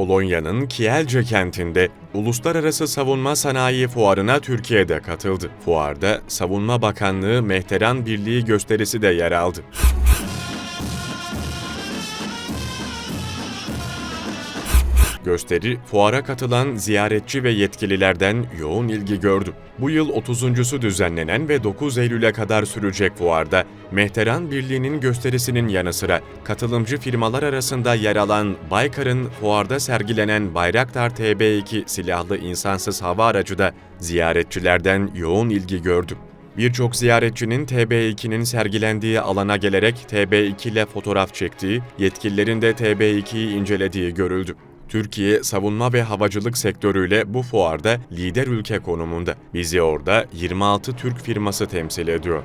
Polonya'nın Kielce kentinde Uluslararası Savunma Sanayi Fuarı'na Türkiye'de katıldı. Fuarda Savunma Bakanlığı Mehteran Birliği gösterisi de yer aldı. Gösteri, fuara katılan ziyaretçi ve yetkililerden yoğun ilgi gördü. Bu yıl 30.sü düzenlenen ve 9 Eylül'e kadar sürecek fuarda, Mehteran Birliği'nin gösterisinin yanı sıra katılımcı firmalar arasında yer alan Baykar'ın fuarda sergilenen Bayraktar TB2 silahlı insansız hava aracı da ziyaretçilerden yoğun ilgi gördü. Birçok ziyaretçinin TB2'nin sergilendiği alana gelerek TB2 ile fotoğraf çektiği, yetkililerin de TB2'yi incelediği görüldü. Türkiye savunma ve havacılık sektörüyle bu fuarda lider ülke konumunda. Bizi orada 26 Türk firması temsil ediyor.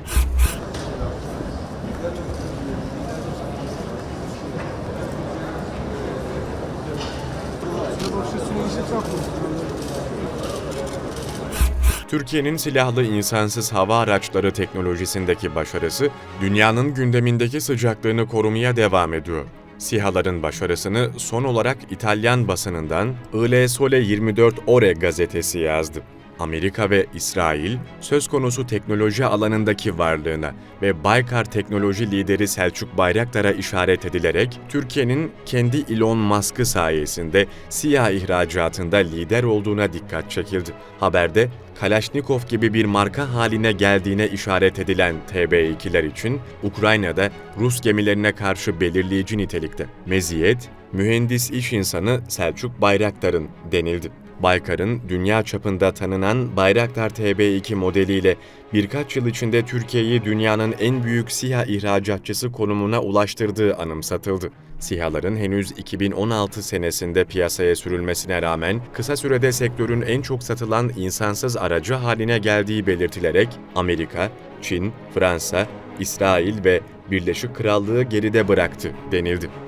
Türkiye'nin silahlı insansız hava araçları teknolojisindeki başarısı, dünyanın gündemindeki sıcaklığını korumaya devam ediyor. SİHA'ların başarısını son olarak İtalyan basınından Il Sole 24 Ore gazetesi yazdı. Amerika ve İsrail, söz konusu teknoloji alanındaki varlığına ve Baykar teknoloji lideri Selçuk Bayraktar'a işaret edilerek, Türkiye'nin kendi Elon Musk'ı sayesinde SİHA ihracatında lider olduğuna dikkat çekildi. Haberde, Kalashnikov gibi bir marka haline geldiğine işaret edilen TB2'ler için Ukrayna'da Rus gemilerine karşı belirleyici nitelikte. Meziyet, mühendis iş insanı Selçuk Bayraktar'ın denildi. Baykar'ın dünya çapında tanınan Bayraktar TB2 modeliyle birkaç yıl içinde Türkiye'yi dünyanın en büyük SİHA ihracatçısı konumuna ulaştırdığı anımsatıldı. SİHA'ların henüz 2016 senesinde piyasaya sürülmesine rağmen kısa sürede sektörün en çok satılan insansız aracı haline geldiği belirtilerek Amerika, Çin, Fransa, İsrail ve Birleşik Krallığı geride bıraktı denildi.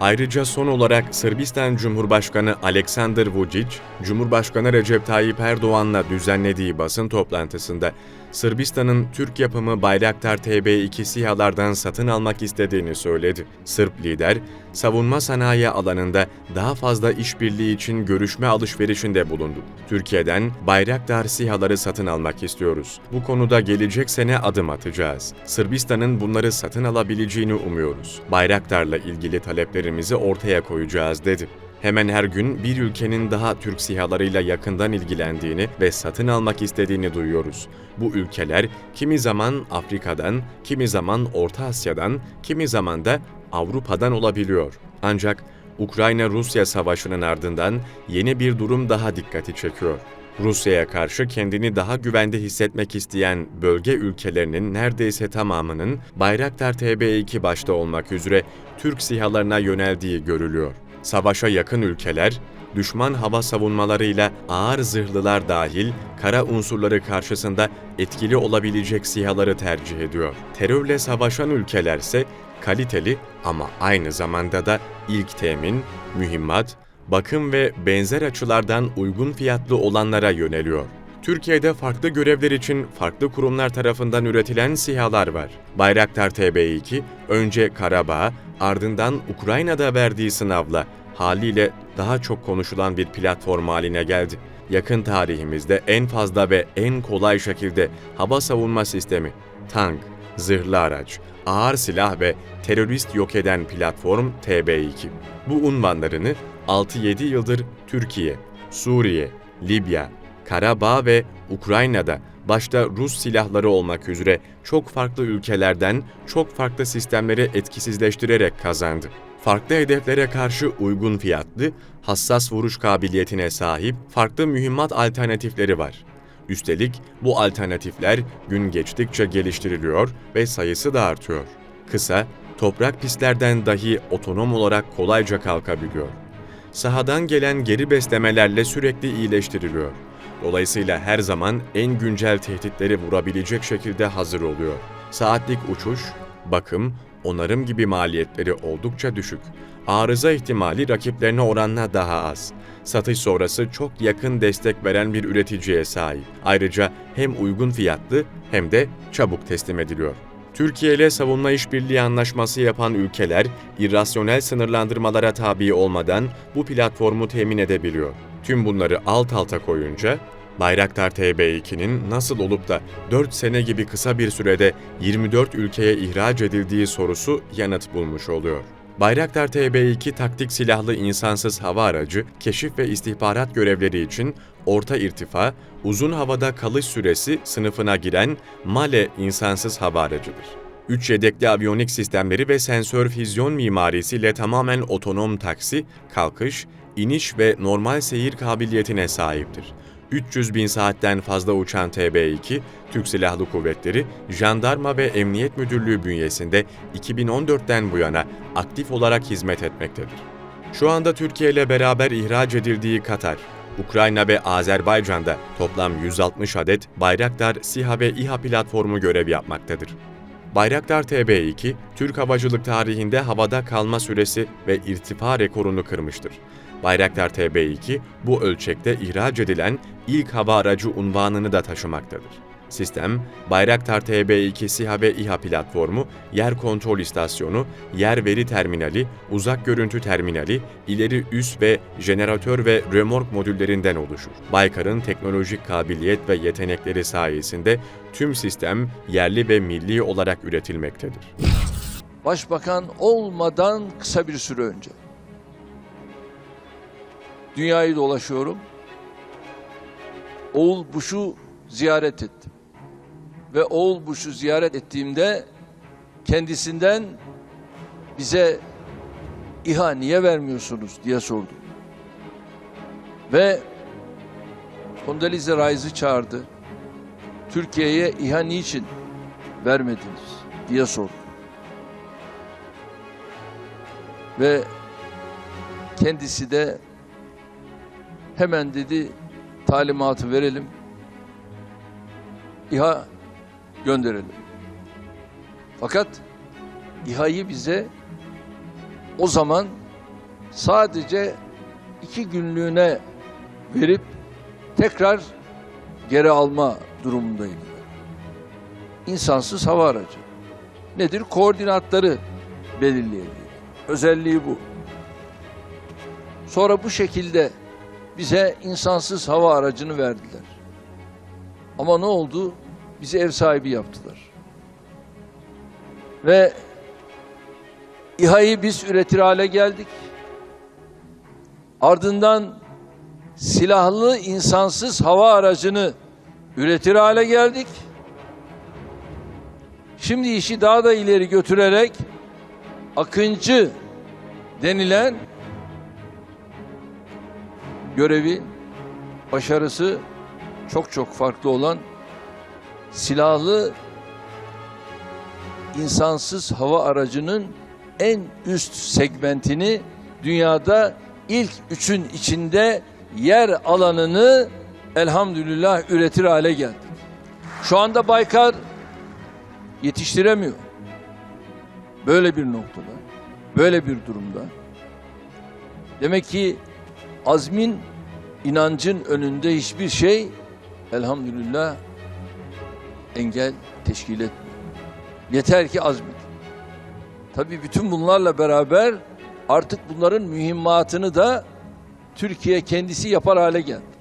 Ayrıca son olarak Sırbistan Cumhurbaşkanı Aleksandar Vučić, Cumhurbaşkanı Recep Tayyip Erdoğan'la düzenlediği basın toplantısında Sırbistan'ın Türk yapımı Bayraktar TB2 SİHA'lardan satın almak istediğini söyledi. Sırp lider, savunma sanayi alanında daha fazla işbirliği için görüşme alışverişinde bulundu. Türkiye'den Bayraktar SİHA'ları satın almak istiyoruz. Bu konuda gelecek sene adım atacağız. Sırbistan'ın bunları satın alabileceğini umuyoruz. Bayraktar'la ilgili taleplerimizi ortaya koyacağız dedi. Hemen her gün bir ülkenin daha Türk sihalarıyla yakından ilgilendiğini ve satın almak istediğini duyuyoruz. Bu ülkeler kimi zaman Afrika'dan, kimi zaman Orta Asya'dan, kimi zaman da Avrupa'dan olabiliyor. Ancak Ukrayna-Rusya savaşının ardından yeni bir durum daha dikkati çekiyor. Rusya'ya karşı kendini daha güvende hissetmek isteyen bölge ülkelerinin neredeyse tamamının Bayraktar TB2 başta olmak üzere Türk sihalarına yöneldiği görülüyor. Savaşa yakın ülkeler, düşman hava savunmalarıyla ağır zırhlılar dahil kara unsurları karşısında etkili olabilecek sihaları tercih ediyor. Terörle savaşan ülkelerse kaliteli ama aynı zamanda da ilk temin, mühimmat, bakım ve benzer açılardan uygun fiyatlı olanlara yöneliyor. Türkiye'de farklı görevler için farklı kurumlar tarafından üretilen SİHA'lar var. Bayraktar TB2 önce Karabağ, ardından Ukrayna'da verdiği sınavla haliyle daha çok konuşulan bir platform haline geldi. Yakın tarihimizde en fazla ve en kolay şekilde hava savunma sistemi, tank, zırhlı araç, ağır silah ve terörist yok eden platform TB2. Bu unvanlarını 6-7 yıldır Türkiye, Suriye, Libya, Karabağ ve Ukrayna'da başta Rus silahları olmak üzere çok farklı ülkelerden çok farklı sistemleri etkisizleştirerek kazandı. Farklı hedeflere karşı uygun fiyatlı, hassas vuruş kabiliyetine sahip farklı mühimmat alternatifleri var. Üstelik bu alternatifler gün geçtikçe geliştiriliyor ve sayısı da artıyor. Kısa, toprak pistlerden dahi otonom olarak kolayca kalkabiliyor. Sahadan gelen geri beslemelerle sürekli iyileştiriliyor. Dolayısıyla her zaman en güncel tehditleri vurabilecek şekilde hazır oluyor. Saatlik uçuş, bakım, onarım gibi maliyetleri oldukça düşük. Arıza ihtimali rakiplerine oranla daha az. Satış sonrası çok yakın destek veren bir üreticiye sahip. Ayrıca hem uygun fiyatlı hem de çabuk teslim ediliyor. Türkiye ile savunma işbirliği anlaşması yapan ülkeler, irrasyonel sınırlandırmalara tabi olmadan bu platformu temin edebiliyor. Tüm bunları alt alta koyunca, Bayraktar TB2'nin nasıl olup da 4 sene gibi kısa bir sürede 24 ülkeye ihraç edildiği sorusu yanıt bulmuş oluyor. Bayraktar TB2 taktik silahlı insansız hava aracı, keşif ve istihbarat görevleri için orta irtifa, uzun havada kalış süresi sınıfına giren MALE insansız hava aracıdır. 3 yedekli aviyonik sistemleri ve sensör füzyon mimarisiyle tamamen otonom taksi, kalkış, iniş ve normal seyir kabiliyetine sahiptir. 300 bin saatten fazla uçan TB2, Türk Silahlı Kuvvetleri, Jandarma ve Emniyet Müdürlüğü bünyesinde 2014'ten bu yana aktif olarak hizmet etmektedir. Şu anda Türkiye ile beraber ihraç edildiği Katar, Ukrayna ve Azerbaycan'da toplam 160 adet Bayraktar SİHA ve İHA platformu görev yapmaktadır. Bayraktar TB2, Türk havacılık tarihinde havada kalma süresi ve irtifa rekorunu kırmıştır. Bayraktar TB2, bu ölçekte ihraç edilen ilk hava aracı unvanını da taşımaktadır. Sistem, Bayraktar TB2 SİHA ve İHA platformu, yer kontrol istasyonu, yer veri terminali, uzak görüntü terminali, ileri üs ve jeneratör ve römork modüllerinden oluşur. Baykar'ın teknolojik kabiliyet ve yetenekleri sayesinde tüm sistem yerli ve milli olarak üretilmektedir. Başbakan olmadan kısa bir süre önce dünyayı dolaşıyorum. Oğul Bush'u ziyaret ettim. Ve Oğul Bush'u ziyaret ettiğimde kendisinden bize İHA niye vermiyorsunuz diye sordum. Ve Condoleezza Rice'ı çağırdı. Türkiye'ye İHA niçin vermediniz diye sordu. Ve kendisi de hemen dedi talimatı verelim. İHA gönderelim. Fakat İHA'yı bize o zaman sadece iki günlüğüne verip tekrar geri alma durumundaydılar. İnsansız hava aracı. Nedir? Koordinatları belirleyelim. Özelliği bu. Sonra bu şekilde bize insansız hava aracını verdiler. Ama ne oldu? Bizi ev sahibi yaptılar. Ve İHA'yı biz üretir hale geldik. Ardından silahlı insansız hava aracını üretir hale geldik. Şimdi işi daha da ileri götürerek Akıncı denilen görevi, başarısı çok çok farklı olan silahlı insansız hava aracının en üst segmentini dünyada ilk üçün içinde yer alanını elhamdülillah üretir hale geldik. Şu anda Baykar yetiştiremiyor. Böyle bir noktada, böyle bir durumda. Demek ki azmin, inancın önünde hiçbir şey elhamdülillah engel teşkil etmiyor. Yeter ki azmet. Tabii bütün bunlarla beraber artık bunların mühimmatını da Türkiye kendisi yapar hale geldi.